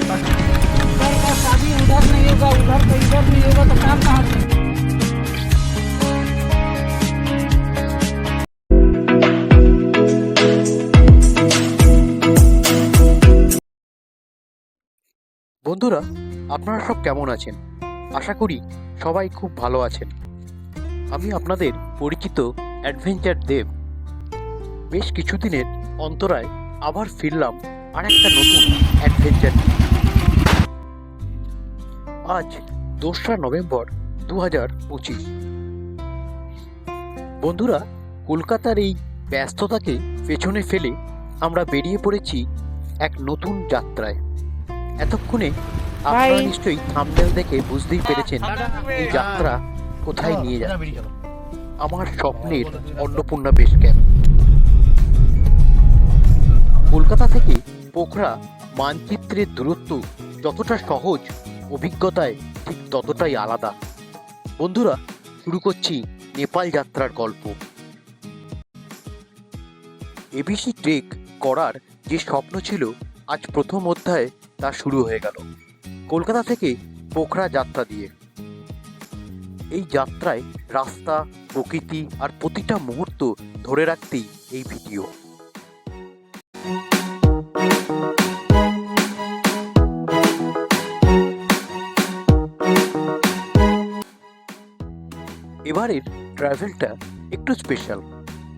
बस उधर का शादी उधर नहीं होगा उधर का इधर नहीं होगा तो काम कहाँ से বন্ধুরা আপনারা সব কেমন আছেন আশা করি সবাই খুব ভালো আছেন আমি আপনাদের পরিচিত অ্যাডভেঞ্চার দেব বেশ কিছুদিনের অন্তরায় আবার ফিরলাম আর একটা নতুন অ্যাডভেঞ্চার আজ দোসরা নভেম্বর দু হাজার পঁচিশ। বন্ধুরা কলকাতার এই ব্যস্ততাকে পেছনে ফেলে আমরা বেরিয়ে পড়েছি এক নতুন যাত্রায়। এতক্ষণে আপনারা নিশ্চয়ই থাম্বনেল দেখে বুঝতেই পেরেছেন এই যাত্রা কোথায় নিয়ে যাচ্ছে। আমার স্বপ্নের অন্নপূর্ণা বেশ ক্যাম্প কলকাতা থেকে পোখরা মানচিত্রের দূরত্ব যতটা সহজ, অভিজ্ঞতায় ঠিক ততটাই আলাদা। বন্ধুরা, শুরু করছি নেপাল যাত্রার গল্প। এবিসি ট্রেক করার যে স্বপ্ন ছিল, আজ প্রথম অধ্যায়ে তা শুরু হয়ে গেল। কলকাতা থেকে পোখরা যাত্রা দিয়ে। এই যাত্রায় রাস্তা, প্রকৃতি আর প্রতিটা মুহূর্ত ধরে রাখতেই এই ভিডিও। এবারের ট্রাভেলটা একটু স্পেশাল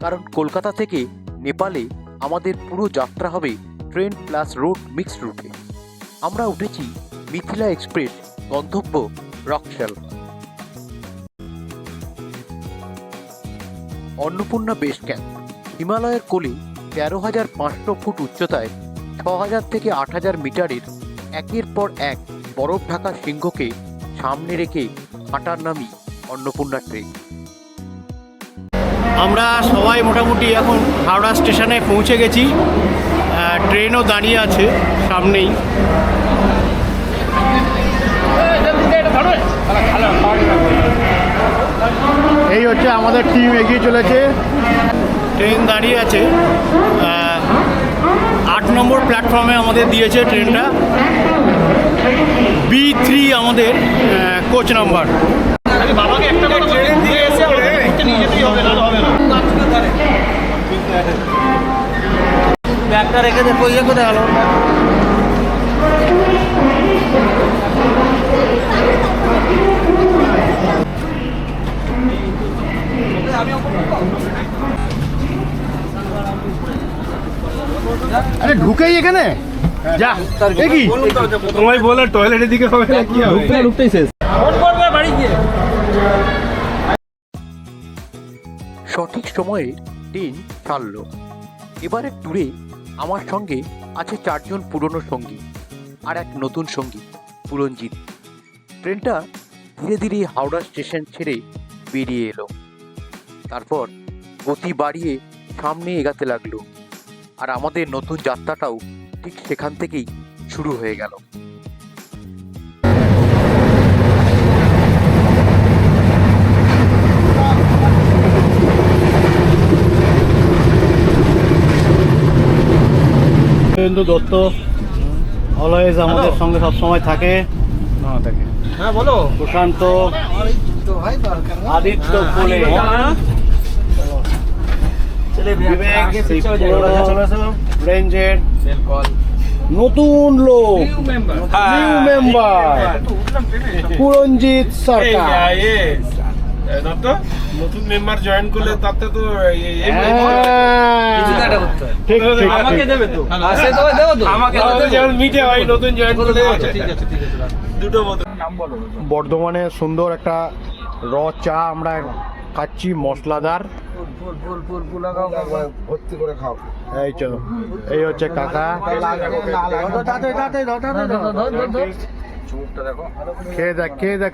কারণ কলকাতা থেকে নেপালে আমাদের পুরো যাত্রা হবে ট্রেন প্লাস রোড মিক্সড রুটে আমরা উঠেছি মিথিলা এক্সপ্রেস, গন্তব্য রকশাল অন্নপূর্ণা বেস ক্যাম্প, হিমালয়ের কোলে তেরো হাজার পাঁচশো ফুট উচ্চতায় ছ হাজার থেকে আট হাজার মিটারের একের পর এক বরফ ঢাকা সিংহকে সামনে রেখে হাঁটার নামই অন্নপূর্ণা ট্রেন আমরা সবাই মোটামুটি এখন হাওড়া স্টেশনে পৌঁছে গেছি। ট্রেনও দাঁড়িয়ে আছে সামনেই। এই হচ্ছে আমাদের টিম এগিয়ে চলেছে। ট্রেন দাঁড়িয়ে আছে। আট নম্বর প্ল্যাটফর্মে আমাদের দিয়েছে ট্রেনটা। বি থ্রি আমাদের কোচ নাম্বার রেখে দেখো ইয়ে করে গেল? আরে ঢুকেই এখানে? যা কি তোমায় বলে টয়লেটের দিকে হবে না কি হবে? ঢুকতেই শেষ। বাড়ি গিয়ে। সঠিক সময়ে ট্রেন ছাড়লো এবারে ট্যুরে আমার সঙ্গে আছে চারজন পুরনো সঙ্গী আর এক নতুন সঙ্গী পুরঞ্জিত ট্রেনটা ধীরে ধীরে হাওড়া স্টেশন ছেড়ে বেরিয়ে এলো। তারপর গতি বাড়িয়ে সামনে এগাতে লাগল। আর আমাদের নতুন যাত্রাটাও ঠিক সেখান থেকেই শুরু হয়ে গেল। শুভেন্দু দত্ত অলওয়েজ আমাদের সঙ্গে সব সময় থাকে হ্যাঁ বলো প্রশান্ত আদিত্য কল নতুন লোক member new member Puranjit Sarkar নতুন মেম্বার জয়েন করলে তাতে তো তো একটা করতে হয়। ঠিক ঠিক আমাকে দেবে তো সে তো দেবো তো আমাকে যেমন মিটে হয় নতুন জয়েন করলে আচ্ছা ঠিক আছে ঠিক আছে দুটো মতো নাম বলো বর্ধমানে সুন্দর একটা র চা আমরা খাচ্ছি মশলাদার এই চলো এই হচ্ছে কাকা চুপটা খেয়ে দেখ খেয়ে দেখ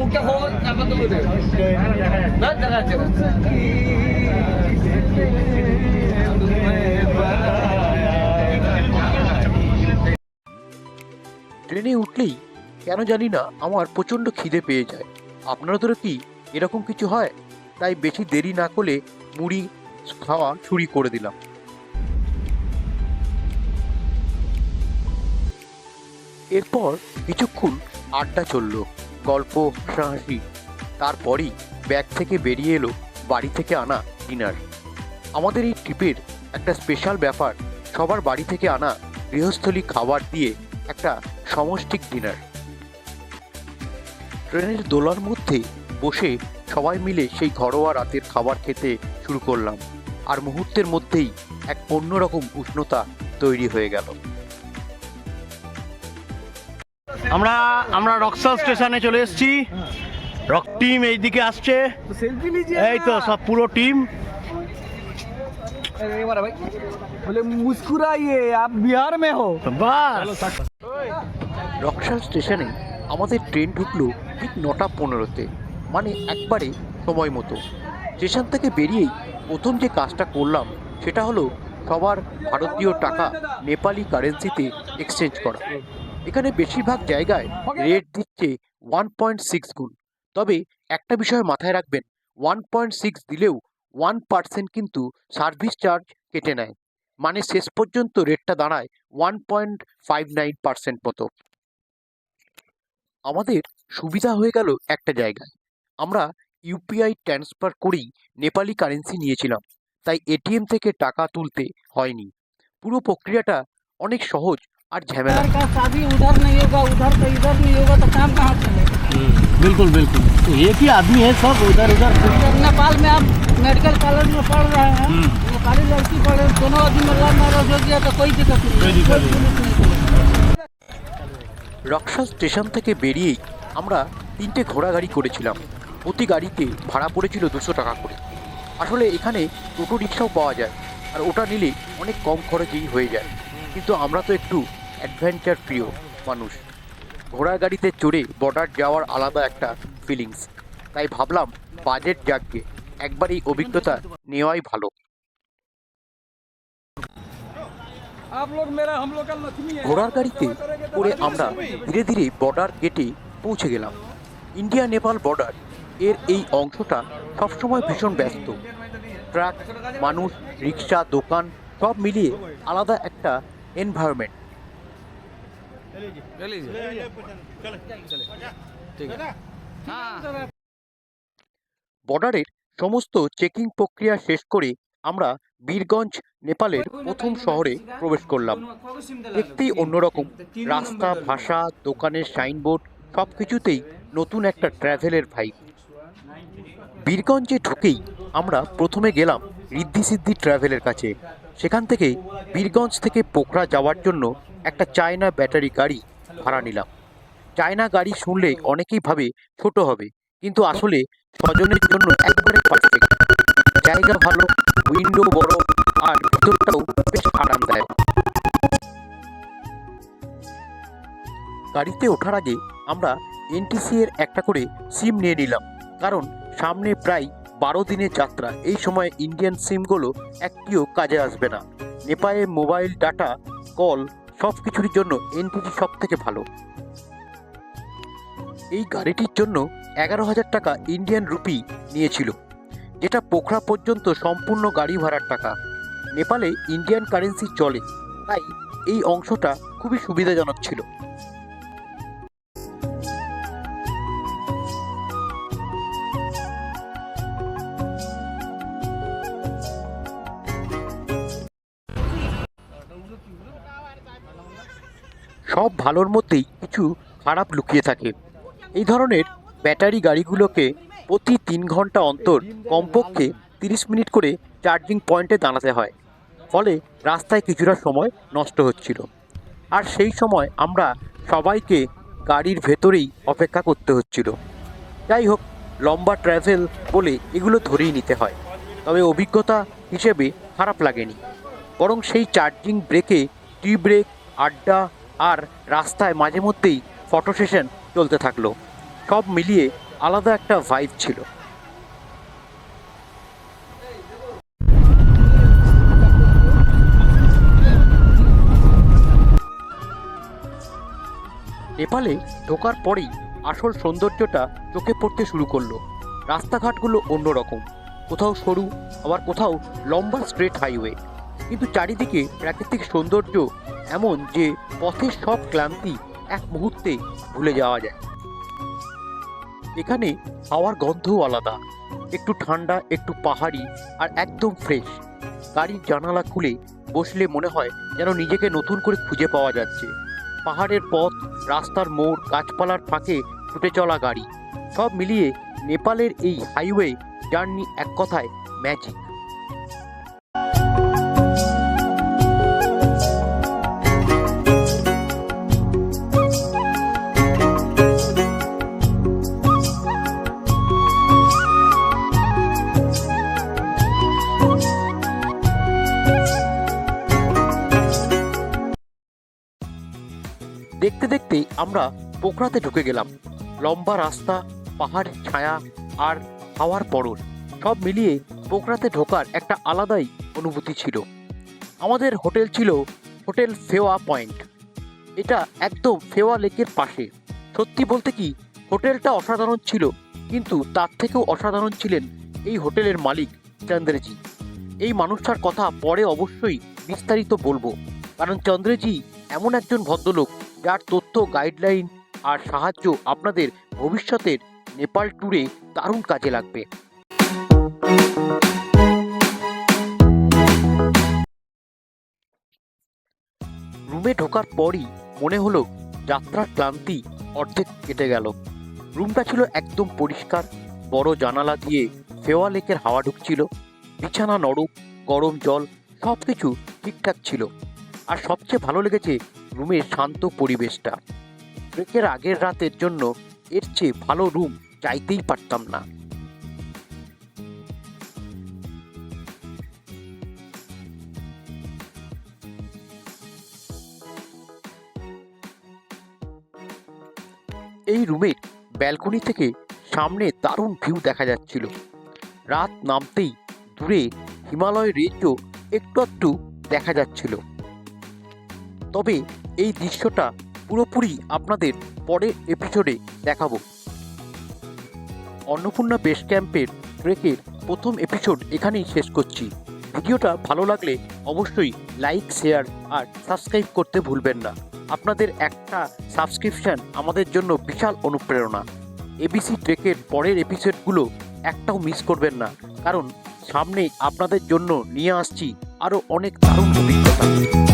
মুখটা না দেখা যাচ্ছে ট্রেনে উঠলেই কেন জানি না আমার প্রচণ্ড খিদে পেয়ে যায়। আপনারা ধরো কি এরকম কিছু হয়? তাই বেশি দেরি না করে মুড়ি, খাওয়া ছুরি করে দিলাম। এরপর কিছুক্ষণ আড্ডা চলল, গল্প হাসাহাসি তারপরই ব্যাগ থেকে বেরিয়ে এলো বাড়ি থেকে আনা ডিনার। আমাদের এই ট্রিপের একটা স্পেশাল ব্যাপার, সবার বাড়ি থেকে আনা গৃহস্থলী খাবার দিয়ে একটা সমষ্টিক ডিনার। ট্রেনের দোলার মধ্যে বসে সবাই মিলে সেই ঘরোয়া রাতের খাবার খেতে শুরু করলাম। আর মুহূর্তের মধ্যেই এক অন্যরকম উষ্ণতা তৈরি হয়ে গেল। আমরা আমরা রক্সাল স্টেশনে চলে এসেছি। রক টিম এইদিকে আসছে। এই তো সব পুরো টিম বলে মুস্কুরাইয়ে আপ বিহার মে হো। বাস। রক্সাল স্টেশনে আমাদের ট্রেন ঢুকলো ঠিক নটা পনেরোতে। মানে একবারে সময় মতো। স্টেশন থেকে বেরিয়েই প্রথম যে কাজটা করলাম সেটা হলো সবার ভারতীয় টাকা নেপালি কারেন্সিতে এক্সচেঞ্জ করা। এখানে বেশিরভাগ জায়গায় রেট দিচ্ছে ওয়ান পয়েন্ট সিক্স গুণ। তবে একটা বিষয় মাথায় রাখবেন ওয়ান পয়েন্ট সিক্স দিলেও ওয়ান পার্সেন্ট কিন্তু সার্ভিস চার্জ কেটে নেয়। মানে শেষ পর্যন্ত রেটটা দাঁড়ায় one point five nine percent মতো। আমাদের সুবিধা হয়ে গেল একটা জায়গায়। আমরা ইউপিআই ট্রান্সফার করেই নেপালি কারেন্সি নিয়েছিলাম, তাই এটিএম থেকে টাকা তুলতে হয়নি। পুরো প্রক্রিয়াটা অনেক সহজ আর ঝামেলা इधर का शादी उधर नहीं होगा उधर का इधर नहीं होगा तो काम कहाँ चलेगा बिल्कुल बिल्कुल तो एक ही आदमी है सब उधर उधर जब नेपाल में आप मेडिकल कॉलेज में पढ़ रहे हैं नेपाली लड़की पढ़ रहे हैं, दोनों आदमी में लव मैरिज हो गया तो कोई दिक्कत नहीं कोई दिक्कत नहीं। पुलिस नहीं चलेगा। রক্সা স্টেশন থেকে বেরিয়েই আমরা তিনটে ঘোড়া গাড়ি করেছিলাম প্রতি গাড়িতে ভাড়া পড়েছিল দুশো টাকা করে আসলে এখানে টোটো রিক্সাও পাওয়া যায় আর ওটা নিলে অনেক কম খরচেই হয়ে যায় কিন্তু আমরা তো একটু অ্যাডভেঞ্চার প্রিয় মানুষ। ঘোড়া গাড়িতে চড়ে বর্ডার যাওয়ার আলাদা একটা ফিলিংস তাই ভাবলাম বাজেট যাকে একবার এই অভিজ্ঞতা নেওয়াই ভালো। ঘোড়ার গাড়িতে করে আমরা ধীরে ধীরে বর্ডার গেটে পৌঁছে গেলাম। ইন্ডিয়া নেপাল বর্ডার এর এই অংশটা সবসময় ভীষণ ব্যস্ত। ট্রাক মানুষ রিক্সা দোকান সব মিলিয়ে আলাদা একটা এনভায়রনমেন্ট বর্ডারের সমস্ত চেকিং প্রক্রিয়া শেষ করে আমরা বীরগঞ্জ নেপালের প্রথম শহরে প্রবেশ করলাম। দেখতেই অন্যরকম রাস্তা ভাষা দোকানের সাইনবোর্ড সব কিছুতেই নতুন একটা ট্র্যাভেলের ভাইব বীরগঞ্জে ঢুকেই আমরা প্রথমে গেলাম রিদ্ধি সিদ্ধি ট্র্যাভেলের কাছে। সেখান থেকে বীরগঞ্জ থেকে পোখরা যাওয়ার জন্য একটা চায়না ব্যাটারি গাড়ি ভাড়া নিলাম। চায়না গাড়ি শুনলে অনেকেই ভাবে ছোট হবে, কিন্তু আসলে ছজনের জন্য একবারে পারফেক্ট জায়গা ভালো উইন্ডো বড়, আর ভিতরটাও বেশ আরামদায়ক। গাড়িতে ওঠার আগে আমরা এনটিসি এর একটা করে সিম নিয়ে নিলাম, কারণ সামনে প্রায় বারো দিনের যাত্রা। এই সময় ইন্ডিয়ান সিমগুলো একটিও কাজে আসবে না। নেপালে মোবাইল ডাটা কল সব কিছুর জন্য এনটিজি সব থেকে ভালো। এই গাড়িটির জন্য এগারো হাজার টাকা ইন্ডিয়ান রুপি নিয়েছিল, যেটা পোখরা পর্যন্ত সম্পূর্ণ গাড়ি ভাড়ার টাকা। নেপালে ইন্ডিয়ান কারেন্সি চলে, তাই এই অংশটা খুবই সুবিধাজনক ছিল। সব ভালোর মধ্যেই কিছু খারাপ লুকিয়ে থাকে। এই ধরনের ব্যাটারি গাড়িগুলোকে প্রতি তিন ঘণ্টা অন্তর কমপক্ষে তিরিশ মিনিট করে চার্জিং পয়েন্টে দাঁড়াতে হয়। ফলে রাস্তায় কিছুটা সময় নষ্ট হচ্ছিল। আর সেই সময় আমরা সবাইকে গাড়ির ভেতরেই অপেক্ষা করতে হচ্ছিল। যাই হোক, লম্বা ট্রাভেল বলে এগুলো ধরেই নিতে হয়। তবে অভিজ্ঞতা হিসেবে খারাপ লাগেনি। বরং সেই চার্জিং ব্রেকে টি ব্রেক, আড্ডা আর রাস্তায় মাঝে মধ্যেই ফটো সেশন চলতে থাকল। সব মিলিয়ে আলাদা একটা ভাইব ছিল। নেপালে ঢোকার পরেই আসল সৌন্দর্যটা চোখে পড়তে শুরু করল। রাস্তাঘাটগুলো অন্যরকম। কোথাও সরু, আবার কোথাও লম্বা স্ট্রেট হাইওয়ে কিন্তু চারিদিকে প্রাকৃতিক সৌন্দর্য এমন যে পথের সব ক্লান্তি এক মুহূর্তে ভুলে যাওয়া যায়। এখানে হাওয়ার গন্ধও আলাদা। একটু ঠান্ডা, একটু পাহাড়ি আর একদম ফ্রেশ। গাড়ির জানালা খুলে বসলে মনে হয় যেন নিজেকে নতুন করে খুঁজে পাওয়া যাচ্ছে। পাহাড়ের পথ, রাস্তার মোড়, গাছপালার ফাঁকে ছুটে চলা গাড়ি, সব মিলিয়ে নেপালের এই হাইওয়ে জার্নি এক কথায় ম্যাজিক। দেখতে দেখতে আমরা পোখরাতে ঢুকে গেলাম। লম্বা রাস্তা পাহাড়ের ছায়া আর হাওয়ার পরশ সব মিলিয়ে পোখরাতে ঢোকার একটা আলাদাই অনুভূতি ছিল। আমাদের হোটেল ছিল হোটেল ফেওয়া পয়েন্ট। এটা একদম ফেওয়া লেকের পাশে। সত্যি বলতে কি, হোটেলটা অসাধারণ ছিল, কিন্তু তার থেকেও অসাধারণ ছিলেন এই হোটেলের মালিক চন্দ্রজি। এই মানুষটার কথা পরে অবশ্যই বিস্তারিত বলব, কারণ চন্দ্রজি এমন একজন ভদ্রলোক যার তথ্য গাইডলাইন আর সাহায্য আপনাদের ভবিষ্যতের নেপাল ট্যুরে দারুণ কাজে লাগবে। রুমে ঢোকার পরই মনে হলো যাত্রার ক্লান্তি অর্ধেক কেটে গেল। রুমটা ছিল একদম পরিষ্কার, বড় জানালা দিয়ে ফেওয়া লেকের হাওয়া ঢুকছিল, বিছানা নরম, গরম জল সব কিছু ঠিকঠাক ছিল। আর সবচেয়ে ভালো লেগেছে রুমের শান্ত পরিবেশটা। ব্রেকের আগের রাতের জন্য এর চেয়ে ভালো রুম চাইতেই পারতাম না। এই রুমের ব্যালকনি থেকে সামনে দারুণ ভিউ দেখা যাচ্ছিল। রাত নামতেই দূরে হিমালয় রেঞ্জও একটু একটু দেখা যাচ্ছিল। তবে এই দৃশ্যটা পুরোপুরি আপনাদের পরের এপিসোডে দেখাবো। অন্নপূর্ণা বেস ক্যাম্পের ট্রেকের প্রথম এপিসোড এখানেই শেষ করছি। ভিডিওটা ভালো লাগলে অবশ্যই লাইক শেয়ার আর সাবস্ক্রাইব করতে ভুলবেন না। আপনাদের একটা সাবস্ক্রিপশন আমাদের জন্য বিশাল অনুপ্রেরণা। এবিসি ট্রেকের পরের এপিসোডগুলো একটাও মিস করবেন না। কারণ সামনে আপনাদের জন্য নিয়ে আসছি আরও অনেক দারুণ অভিজ্ঞতা।